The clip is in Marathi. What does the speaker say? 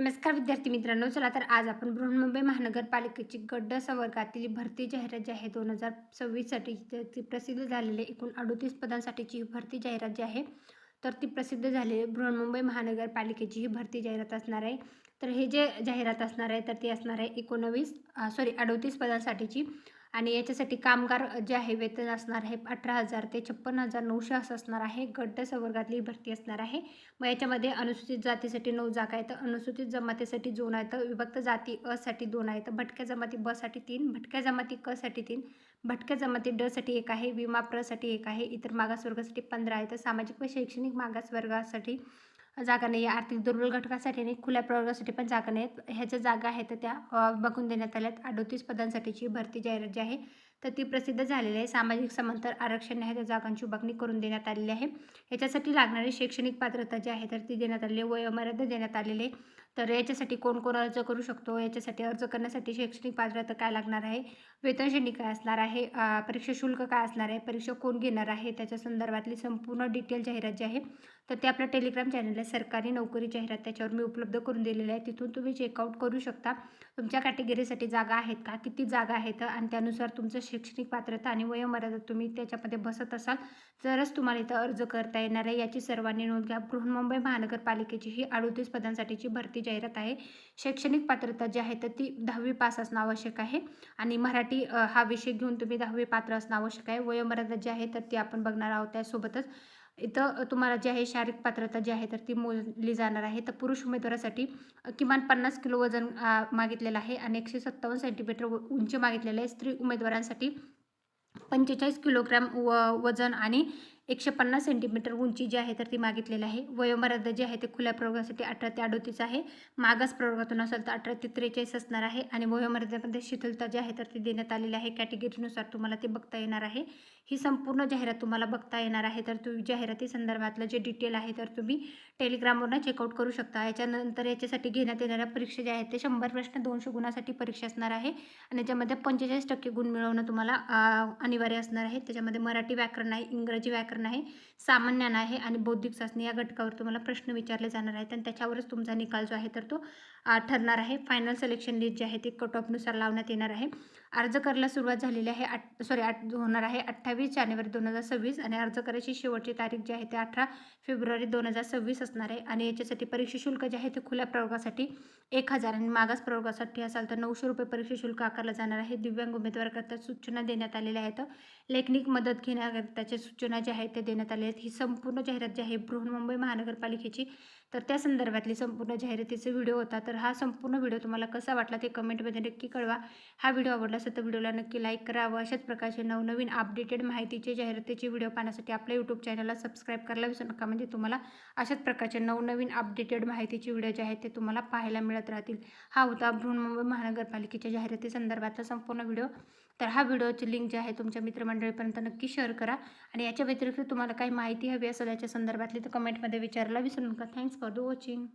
नमस्कार विद्यार्थी मित्रांनो चला तर आज आपण बृहन्मुंबई महानगरपालिकेची गड्ड संवर्गातील भरती जाहिरात जी आहे दोन हजार सव्वीससाठी ती प्रसिद्ध झालेली एकूण अडोतीस पदांसाठीची ही भरती जाहिरात जी आहे तर ती प्रसिद्ध झालेली बृहन्मुंबई महानगरपालिकेची ही भरती जाहिरात असणार आहे. तर हे जे जाहिरात असणार आहे तर ती असणार आहे एकोणवीस सॉरी अडोतीस पदांसाठीची. आणि याच्यासाठी कामगार जे आहे वेतन असणार आहे अठरा हजार ते छप्पन हजार नऊशे असं असणार आहे. गड्ड संवर्गातली भरती असणार आहे. मग याच्यामध्ये अनुसूचित जातीसाठी नऊ जागा आहेत. अनुसूचित जमातीसाठी दोन आहेत. विभक्त जाती असाठी दोन आहेत. भटक्या जमाती बसाठी तीन भटक्या जमाती क साठी तीन भटक्या जमाती डसाठी एक आहे विमा प्रसाठी एक आहे इतर मागासवर्गासाठी पंधरा आहेत. सामाजिक व शैक्षणिक मागासवर्गासाठी जागा नाही आहे. आर्थिक दुर्बल घटकासाठी आणि खुल्या प्रवर्गासाठी पण जागा नाहीत. ह्या ज्या जागा आहेत त्या बघून देण्यात आल्यात. अडोतीस पदांसाठीची भरती जाहिरात जी आहे तर ती प्रसिद्ध झालेली आहे. सामाजिक समांतर आरक्षण आहे त्या जागांची विभागणी करून देण्यात आलेली आहे. याच्यासाठी लागणारी शैक्षणिक पात्रता जी आहे तर ती देण्यात आलेली आहे. वयोमर्यादा देण्यात आलेली आहे. तर याच्यासाठी कोण कोण अर्ज करू शकतो? याच्यासाठी अर्ज करण्यासाठी शैक्षणिक पात्रता काय लागणार आहे? वेतनश्रेणी काय असणार आहे? परीक्षा शुल्क काय असणार आहे? परीक्षा कोण घेणार आहे? त्याच्या संदर्भातली संपूर्ण डिटेल जाहिरात जी आहे तर ते आपल्या टेलिग्राम चॅनल आहे सरकारी नोकरी जाहिरात त्याच्यावर मी उपलब्ध करून दिलेली आहे. तिथून तुम्ही चेकआउट करू शकता. तुमच्या कॅटेगरीसाठी जागा आहेत का? किती जागा आहेत? आणि त्यानुसार तुमचं शैक्षणिक पात्रता आणि वयोमर्यादा तुम्ही त्याच्यामध्ये बसत असाल तरच तुम्हाला इथं अर्ज करता येणार आहे. याची सर्वांनी नोंद घ्या. बृहन्मुंबई महानगरपालिकेची ही अडोतीस पदांसाठीची भरती जाहिरात आहे. शैक्षणिक पात्रता जी आहे तर ती दहावी पास असणं आवश्यक आहे. आणि मराठी हा विषय घेऊन तुम्ही दहावी पात्र असणं आवश्यक आहे. वयोमर्यादा जी आहे तर ती आपण बघणार आहोत त्यासोबतच. इथं तुम्हाला जी आहे शारीरिक पात्रता जी आहे तर ती मोजली जाणार आहे. तर पुरुष उमेदवारासाठी किमान पन्नास किलो वजन मागितलेलं आहे आणि एकशे सत्तावन्न सेंटीमीटर उंची मागितलेलं आहे. स्त्री उमेदवारांसाठी पंचेचाळीस किलोग्रॅम व वजन आणि एकशे पन्नास सेंटीमीटर उंची जी आहे तर ती मागितलेली आहे. वयोमर्यादा जी आहे ते खुल्या प्रवर्गासाठी अठरा ते अडोतीस आहे. मागास प्रवर्गातून असेल तर अठरा ते त्रेचाळीस असणार आहे. आणि वयोमर्यादेमध्ये शिथिलता जी आहे तर ती देण्यात आलेली आहे. कॅटेगरीनुसार तुम्हाला ते बघता येणार आहे. ही संपूर्ण जाहिरात तुम्हाला बघता येणार आहे. तर तुम्ही जाहिराती संदर्भातलं जे डिटेल आहे तर तुम्ही टेलिग्रामवरनं चेकआउट करू शकता. याच्यानंतर याच्यासाठी घेण्यात येणाऱ्या परीक्षा ज्या आहेत ते शंभर प्रश्न दोनशे गुणासाठी परीक्षा असणार आहे. आणि याच्यामध्ये पंचेचाळीस टक्के गुण मिळवणं तुम्हाला अनिवार्य असणार आहे. त्याच्यामध्ये मराठी व्याकरण आहे इंग्रजी व्याकरण आहे सामान्य आहे आणि बौद्धिक चाचणी या घटकावर तुम्हाला प्रश्न विचारले जाणार आहेत आणि त्याच्यावरच तुमचा निकाल जो आहे तर तो ठरणार आहे. फायनल सिलेक्शन लिस्ट जे आहे ते कट ऑफनुसार लावण्यात येणार आहे. अर्ज करायला सुरुवात झालेली आहे आठ सॉरी आठ होणार आहे अठ्ठावीस जानेवारी दोन हजार सव्वीस आणि अर्ज करायची शेवटची तारीख जी आहे ते अठरा फेब्रुवारी दोन हजार सव्वीस असणार आहे. आणि याच्यासाठी परीक्षा शुल्क जे आहे ते खुल्या प्रवर्गासाठी एक हजार आणि मागास प्रवर्गासाठी असाल तर नऊशे रुपये परीक्षा शुल्क आकारलं जाणार आहे. दिव्यांग उमेदवाराकरता सूचना देण्यात आलेल्या आहेत. लेखनिक मदत घेण्याकरिताच्या सूचना ज्या आहेत त्या देण्यात आल्या आहेत. ही संपूर्ण जाहिरात जी आहे बृहन्मुंबई महानगरपालिकेची. तर त्या संदर्भातली संपूर्ण जाहिरातीचा व्हिडिओ होता. तर हा संपूर्ण व्हिडिओ तुम्हाला कसा वाटला ते कमेंटमध्ये नक्की कळवा. हा व्हिडिओ आवडला असेल तर व्हिडिओला नक्की लाईक करा व अशाच प्रकारचे नवनवीन अपडेटेड माहितीचे जाहिरातीचे व्हिडिओ पाहण्यासाठी आपल्या यूट्यूब चॅनलला सबस्क्राईब करायला विसरू नका. म्हणजे तुम्हाला अशाच प्रकारचे नवनवीन अपडेटेड माहितीचे व्हिडिओ जे आहेत ते तुम्हाला पाहायला मिळत राहतील. हा होता बृहन्मुंबई महानगरपालिकेच्या जाहिराती संदर्भातला संपूर्ण व्हिडिओ. तर हा व्हिडिओची लिंक जी आहे तुमच्या मित्रमंडळीपर्यंत नक्की शेअर करा. आणि याच्या व्यतिरिक्त तुम्हाला काही माहिती हवी असेल याच्या संदर्भातली तर कमेंटमध्ये विचारायला विसरू नका. Thanks for the watching